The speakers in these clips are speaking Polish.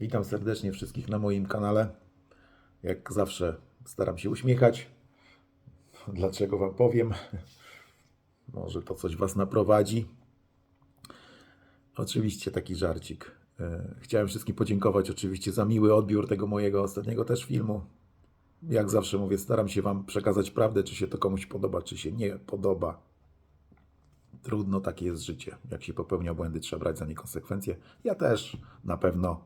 Witam serdecznie wszystkich na moim kanale. Jak zawsze staram się uśmiechać. Dlaczego Wam powiem? Może to coś Was naprowadzi. Oczywiście taki żarcik. E, Chciałem wszystkim podziękować oczywiście za miły odbiór tego mojego ostatniego też filmu. Jak zawsze mówię, staram się Wam przekazać prawdę, czy się to komuś podoba, czy się nie podoba. Trudno, takie jest życie. Jak się popełnia błędy, trzeba brać za nie konsekwencje. Ja też na pewno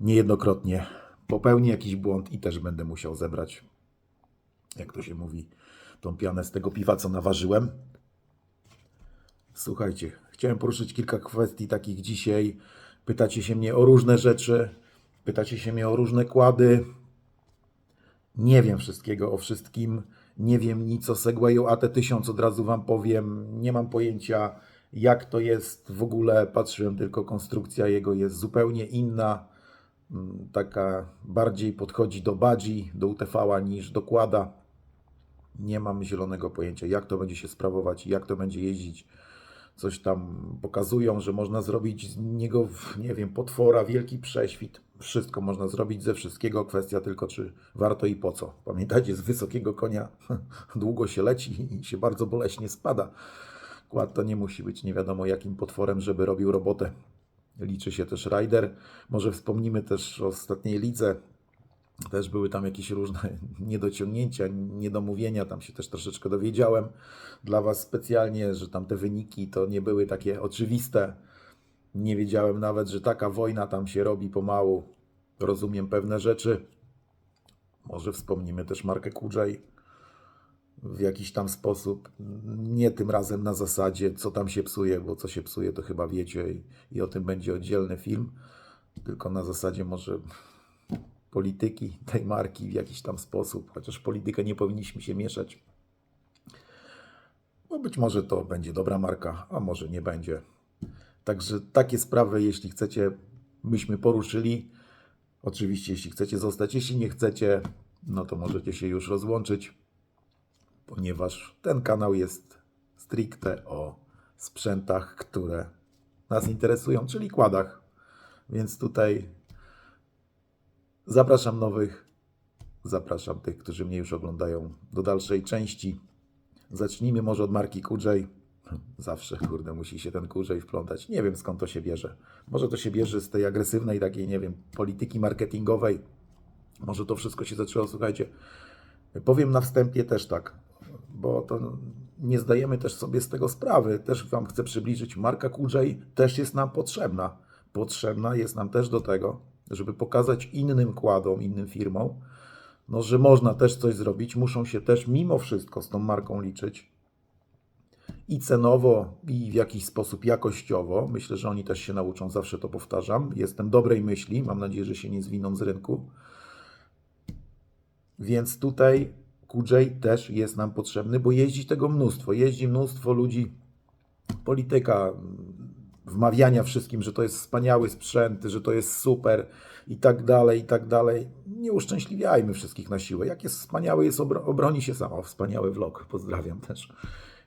niejednokrotnie popełnię jakiś błąd i też będę musiał zebrać, jak to się mówi, tą pianę z tego piwa, co naważyłem. Słuchajcie, chciałem poruszyć kilka kwestii takich dzisiaj. Pytacie się mnie o różne rzeczy, pytacie się mnie o różne kłady. Nie wiem wszystkiego o wszystkim. Nie wiem nic o Segwayu AT1000, od razu Wam powiem. Nie mam pojęcia, jak to jest w ogóle. Patrzyłem tylko, konstrukcja jego jest zupełnie inna. Mm, Taka bardziej podchodzi do Badzi, do UTV-a niż do kłada. Nie mam zielonego pojęcia, jak to będzie się sprawować, jak to będzie jeździć. Coś tam pokazują, że można zrobić z niego, nie wiem, potwora, wielki prześwit. Wszystko można zrobić ze wszystkiego. Kwestia tylko, czy warto i po co. Pamiętajcie, z wysokiego konia długo się leci i się bardzo boleśnie spada. Kład to nie musi być nie wiadomo jakim potworem, żeby robił robotę. Liczy się też rider. Może wspomnimy też o ostatniej lidze. Też były tam jakieś różne niedociągnięcia, niedomówienia. Tam się też troszeczkę dowiedziałem dla Was specjalnie, że tam te wyniki to nie były takie oczywiste. Nie wiedziałem nawet, że taka wojna tam się robi pomału. Rozumiem pewne rzeczy. Może wspomnimy też markę Kudżaj w jakiś tam sposób. Nie tym razem na zasadzie, co tam się psuje, bo co się psuje, to chyba wiecie i, i o tym będzie oddzielny film. Tylko na zasadzie może polityki tej marki w jakiś tam sposób, chociaż politykę nie powinniśmy się mieszać. Bo być może to będzie dobra marka, a może nie będzie. Także takie sprawy, jeśli chcecie, myśmy poruszyli. Oczywiście, jeśli chcecie zostać, jeśli nie chcecie, no to możecie się już rozłączyć, ponieważ ten kanał jest stricte o sprzętach, które nas interesują, czyli kładach. Więc tutaj zapraszam nowych, zapraszam tych, którzy mnie już oglądają do dalszej części. Zacznijmy może od marki Kudżej. Zawsze, kurde, musi się ten Kudżej wplątać. Nie wiem skąd to się bierze. Może to się bierze z tej agresywnej takiej, nie wiem, polityki marketingowej. Może to wszystko się zaczęło, słuchajcie. Powiem na wstępie też tak, bo to nie zdajemy też sobie z tego sprawy. Też Wam chcę przybliżyć, marka Kudżej też jest nam potrzebna. Potrzebna jest nam też do tego, żeby pokazać innym kładom, innym firmom, no, że można też coś zrobić, muszą się też mimo wszystko z tą marką liczyć. I cenowo, i w jakiś sposób jakościowo. Myślę, że oni też się nauczą, zawsze to powtarzam. Jestem dobrej myśli, mam nadzieję, że się nie zwiną z rynku. Więc tutaj QJ też jest nam potrzebny, bo jeździ tego mnóstwo. Jeździ mnóstwo ludzi, polityka, wmawiania wszystkim, że to jest wspaniały sprzęt, że to jest super i tak dalej, i tak dalej. Nie uszczęśliwiajmy wszystkich na siłę. Jak jest wspaniały, jest obro- obroni się sam. O, wspaniały vlog, pozdrawiam też.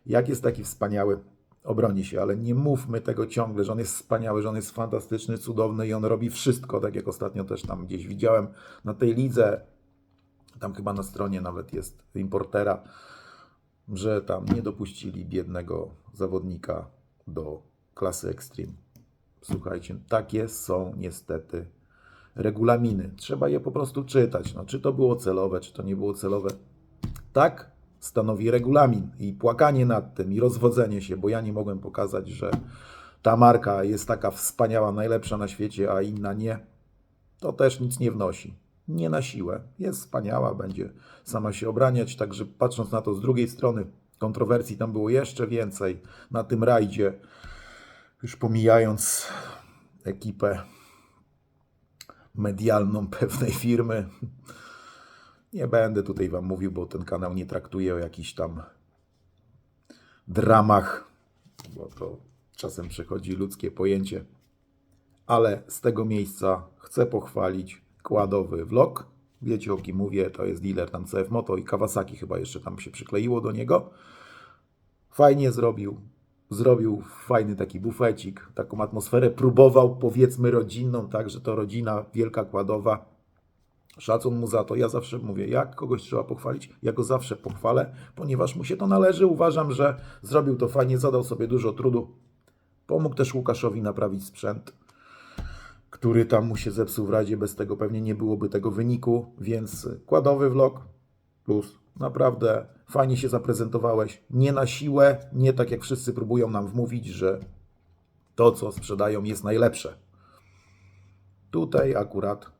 Jak jest taki wspaniały, obroni się, ale nie mówmy tego ciągle, że on jest wspaniały, że on jest fantastyczny, cudowny i on robi wszystko, tak jak ostatnio też tam gdzieś widziałem na tej lidze, tam chyba na stronie nawet jest importera, że tam nie dopuścili biednego zawodnika do klasy Extreme. Słuchajcie, takie są niestety regulaminy. Trzeba je po prostu czytać. No, czy to było celowe, czy to nie było celowe. Tak stanowi regulamin i płakanie nad tym i rozwodzenie się, bo ja nie mogłem pokazać, że ta marka jest taka wspaniała, najlepsza na świecie, a inna nie. To też nic nie wnosi. Nie na siłę. Jest wspaniała, będzie sama się obraniać. Także patrząc na to z drugiej strony, kontrowersji tam było jeszcze więcej na tym rajdzie. Już pomijając ekipę medialną pewnej firmy. Nie będę tutaj Wam mówił, bo ten kanał nie traktuje o jakichś tam dramach, bo to czasem przechodzi ludzkie pojęcie. Ale z tego miejsca chcę pochwalić kładowy vlog. Wiecie o kim mówię, to jest dealer tam CF Moto i Kawasaki chyba jeszcze tam się przykleiło do niego. Fajnie zrobił, zrobił fajny taki bufecik, taką atmosferę, próbował powiedzmy rodzinną, tak, że to rodzina wielka kładowa. Szacun mu za to. Ja zawsze mówię, jak kogoś trzeba pochwalić, ja go zawsze pochwalę, ponieważ mu się to należy. Uważam, że zrobił to fajnie, zadał sobie dużo trudu. Pomógł też Łukaszowi naprawić sprzęt, który tam mu się zepsuł w razie. Bez tego pewnie nie byłoby tego wyniku, więc kładowy vlog plus. Naprawdę fajnie się zaprezentowałeś. Nie na siłę, nie tak jak wszyscy próbują nam wmówić, że to, co sprzedają, jest najlepsze. Tutaj akurat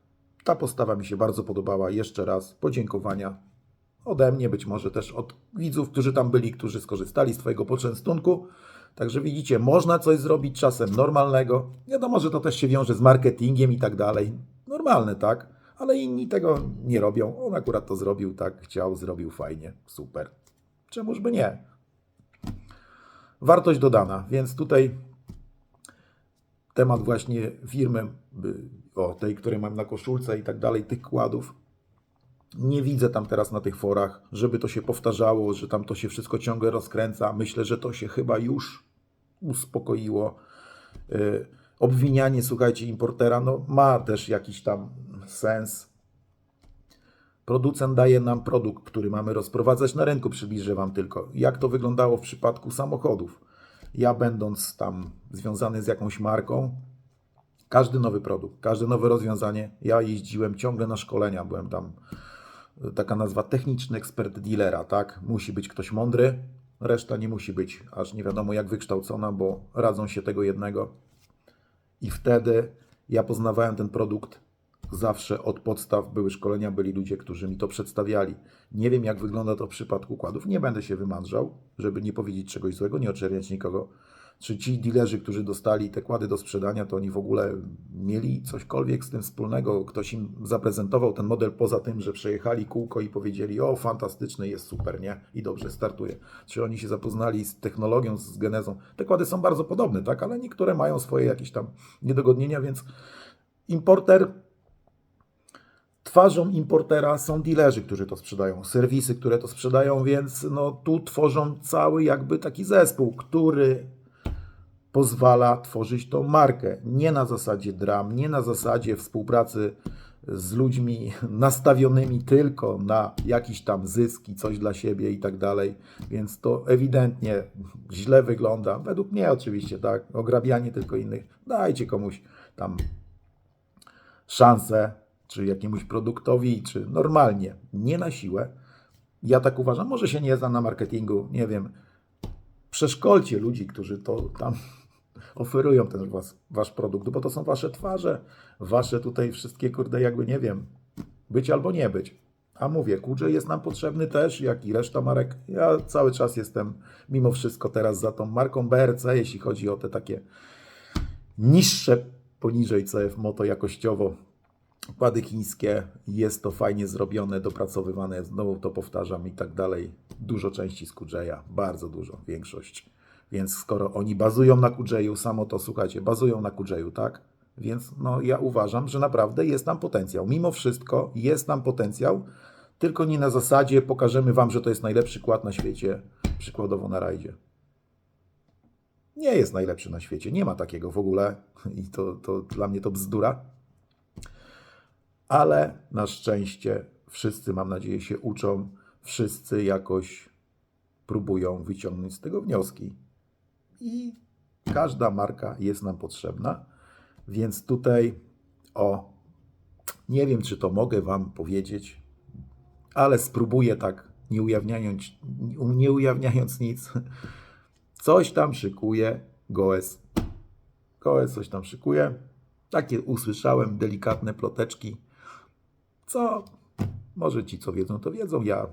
ta postawa mi się bardzo podobała. Jeszcze raz podziękowania ode mnie, być może też od widzów, którzy tam byli, którzy skorzystali z Twojego poczęstunku. Także widzicie, można coś zrobić czasem normalnego. Wiadomo, że to też się wiąże z marketingiem i tak dalej. Normalne, tak? Ale inni tego nie robią. On akurat to zrobił tak, chciał, zrobił fajnie, super. Czemuż by nie? Wartość dodana, więc tutaj temat właśnie firmy, o tej, której mam na koszulce i tak dalej, tych kładów. Nie widzę tam teraz na tych forach, żeby to się powtarzało, że tam to się wszystko ciągle rozkręca. Myślę, że to się chyba już uspokoiło. Yy, Obwinianie, słuchajcie, importera, no ma też jakiś tam sens. Producent daje nam produkt, który mamy rozprowadzać na rynku. Przybliżę Wam tylko, jak to wyglądało w przypadku samochodów. Ja, będąc tam związany z jakąś marką, każdy nowy produkt, każde nowe rozwiązanie, ja jeździłem ciągle na szkolenia. Byłem tam, y, taka nazwa techniczny ekspert dealera, tak? Musi być ktoś mądry, reszta nie musi być aż nie wiadomo jak wykształcona, bo radzą się tego jednego. I wtedy ja poznawałem ten produkt zawsze od podstaw. Były szkolenia, byli ludzie, którzy mi to przedstawiali. Nie wiem, jak wygląda to w przypadku kładów. Nie będę się wymądrzał, żeby nie powiedzieć czegoś złego, nie oczerniać nikogo. Czy ci dealerzy, którzy dostali te kłady do sprzedania, to oni w ogóle mieli cośkolwiek z tym wspólnego? Ktoś im zaprezentował ten model poza tym, że przejechali kółko i powiedzieli: O, fantastyczny, jest super, nie? I dobrze startuje. Czy oni się zapoznali z technologią, z genezą? Te kłady są bardzo podobne, tak? Ale niektóre mają swoje jakieś tam niedogodnienia, więc importer Twarzą importera są dealerzy, którzy to sprzedają, serwisy, które to sprzedają, więc no, tu tworzą cały jakby taki zespół, który pozwala tworzyć tą markę. Nie na zasadzie dram, nie na zasadzie współpracy z ludźmi nastawionymi tylko na jakiś tam zyski, coś dla siebie i tak dalej. Więc to ewidentnie źle wygląda. Według mnie oczywiście, tak. Ograbianie tylko innych. Dajcie komuś tam szansę, czy jakiemuś produktowi, czy normalnie, nie na siłę. Ja tak uważam, może się nie znam na marketingu, nie wiem. Przeszkolcie ludzi, którzy to tam oferują ten was, wasz produkt, bo to są wasze twarze, wasze tutaj wszystkie, kurde, jakby nie wiem, być albo nie być. A mówię, Kudże jest nam potrzebny też, jak i reszta marek. Ja cały czas jestem mimo wszystko teraz za tą marką BRC, jeśli chodzi o te takie niższe poniżej CF Moto jakościowo układy chińskie, jest to fajnie zrobione, dopracowywane, znowu to powtarzam i tak dalej. Dużo części z Kudżeja, bardzo dużo, większość. Więc skoro oni bazują na Kudżeju, samo to słuchajcie, bazują na Kudżeju, tak? Więc no, ja uważam, że naprawdę jest tam potencjał. Mimo wszystko jest tam potencjał, tylko nie na zasadzie pokażemy Wam, że to jest najlepszy kład na świecie, przykładowo na rajdzie nie jest najlepszy na świecie. Nie ma takiego w ogóle i to, to dla mnie to bzdura. Ale na szczęście wszyscy, mam nadzieję, się uczą, wszyscy jakoś próbują wyciągnąć z tego wnioski. I każda marka jest nam potrzebna, więc tutaj o, nie wiem, czy to mogę Wam powiedzieć, ale spróbuję tak, nie ujawniając, nie ujawniając nic. Coś tam szykuje Goes. Goes coś tam szykuje. Takie usłyszałem delikatne ploteczki. Co? Może ci, co wiedzą, to wiedzą. Ja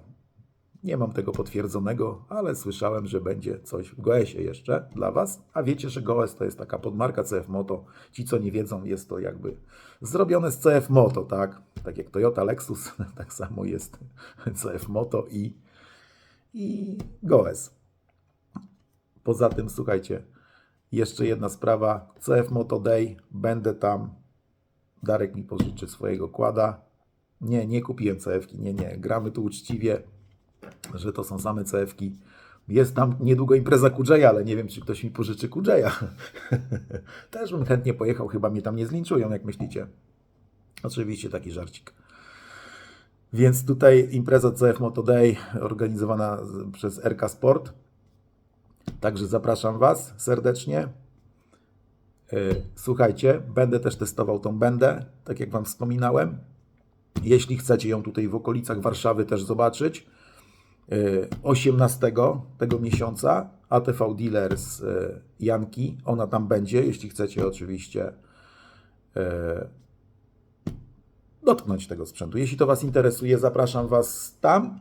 nie mam tego potwierdzonego, ale słyszałem, że będzie coś w Goesie jeszcze dla Was. A wiecie, że Goes to jest taka podmarka CF Moto. Ci, co nie wiedzą, jest to jakby zrobione z CF Moto, tak? Tak jak Toyota Lexus, tak samo jest CF Moto i, i Goes. Poza tym, słuchajcie, jeszcze jedna sprawa. CF Moto Day, będę tam. Darek mi pożyczy swojego kłada. Nie, nie kupiłem CF-ki, nie, nie. Gramy tu uczciwie, że to są same CF-ki. Jest tam niedługo impreza Kudżeja, ale nie wiem, czy ktoś mi pożyczy Kudżeja. Też bym chętnie pojechał, chyba mnie tam nie zlinczują, jak myślicie. Oczywiście taki żarcik. Więc tutaj impreza CF Moto Day organizowana przez RK Sport. Także zapraszam Was serdecznie. Yy, Słuchajcie, będę też testował tą będę, tak jak Wam wspominałem. Jeśli chcecie ją tutaj w okolicach Warszawy też zobaczyć, 18 tego miesiąca ATV Dealers yy, Janki, ona tam będzie, jeśli chcecie oczywiście yy, dotknąć tego sprzętu. Jeśli to Was interesuje, zapraszam Was tam.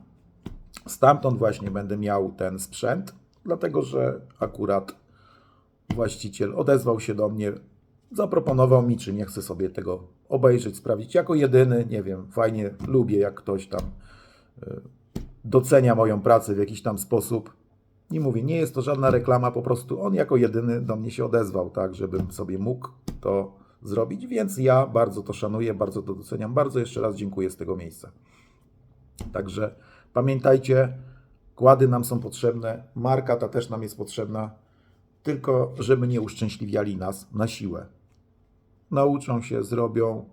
Stamtąd właśnie będę miał ten sprzęt, dlatego że akurat właściciel odezwał się do mnie, zaproponował mi, czy nie chcę sobie tego obejrzeć, sprawdzić. Jako jedyny, nie wiem, fajnie lubię, jak ktoś tam y, docenia moją pracę w jakiś tam sposób. Nie mówię, nie jest to żadna reklama, po prostu on jako jedyny do mnie się odezwał, tak, żebym sobie mógł to zrobić, więc ja bardzo to szanuję, bardzo to doceniam, bardzo jeszcze raz dziękuję z tego miejsca. Także pamiętajcie, kłady nam są potrzebne, marka ta też nam jest potrzebna, tylko żeby nie uszczęśliwiali nas na siłę. Nauczą się, zrobią.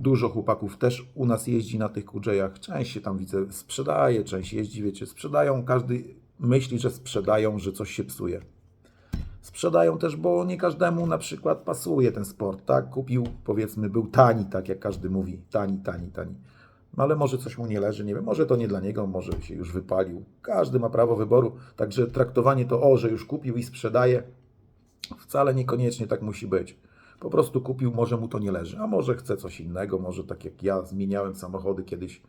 Dużo chłopaków też u nas jeździ na tych kudżejach. Część się tam widzę sprzedaje, część jeździ, wiecie, sprzedają. Każdy myśli, że sprzedają, że coś się psuje. Sprzedają też, bo nie każdemu na przykład pasuje ten sport, tak? Kupił, powiedzmy, był tani, tak jak każdy mówi, tani, tani, tani. No ale może coś mu nie leży, nie wiem, może to nie dla niego, może się już wypalił. Każdy ma prawo wyboru, także traktowanie to, o, że już kupił i sprzedaje, wcale niekoniecznie tak musi być. Po prostu kupił, może mu to nie leży, a może chce coś innego, może tak jak ja zmieniałem samochody kiedyś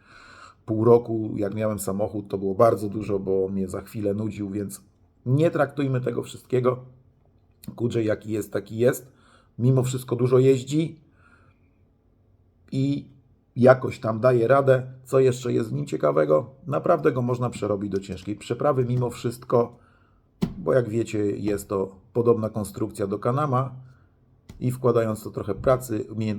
pół roku, jak miałem samochód, to było bardzo dużo, bo mnie za chwilę nudził, więc nie traktujmy tego wszystkiego. Kudrzej jaki jest, taki jest. Mimo wszystko dużo jeździ i jakoś tam daje radę. Co jeszcze jest w nim ciekawego? Naprawdę go można przerobić do ciężkiej przeprawy mimo wszystko, bo jak wiecie, jest to podobna konstrukcja do Kanama i wkładając to trochę pracy, umiejętności